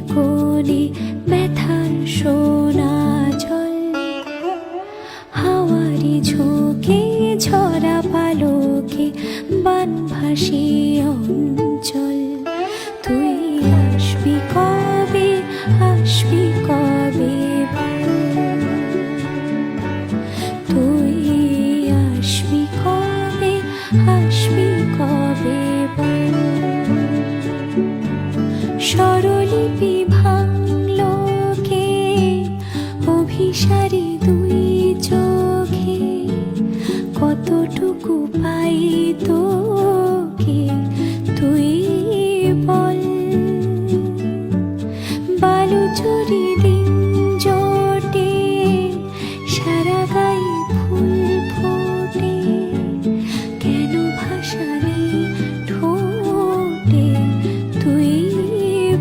কোলে ব্যথার সোনা জল। হাওয়ারি ঝোঁকে ঝরা পালকে বান ভাসি অঞ্চল। স্বরলিপি ভাঙলোকে অভিসারী দুই চোখে কতটুকু পাই তোকে